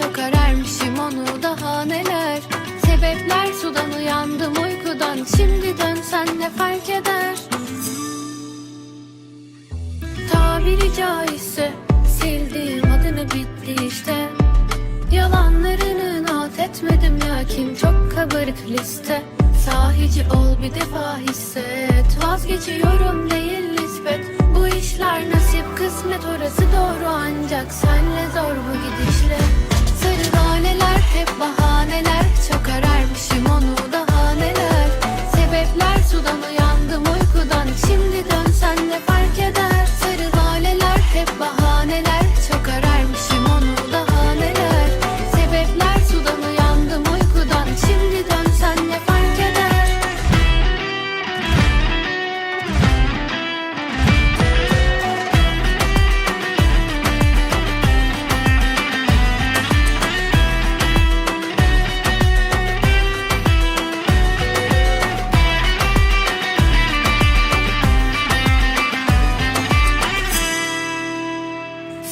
çok ararmışım onu. Daha neler? Sebepler sudan uyandım uykudan. Şimdi dönsen ne fark eder? Tabiri caizse sildiğim adını bitti işte. Yalanlarını not etmedim lakin çok kabarık liste. Sahici ol bir defa hisset. Vazgeçiyorum değil nispet. Bu işler nasip kısmet orası doğru. Ancak senle zor bu gidişle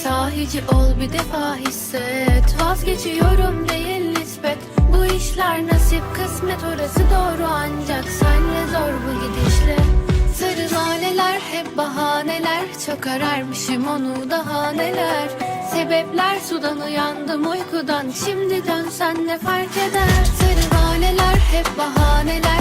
Sahici ol bir defa hisset. Vazgeçiyorum değil nispet. Bu işler nasip kısmet orası doğru. Ancak Senle zor bu gidişle. Sarı laleler hep bahaneler. Çok ararmışım onu daha neler. Sebepler sudan uyandım uykudan. Şimdi dönsen ne fark eder? Sarı laleler hep bahaneler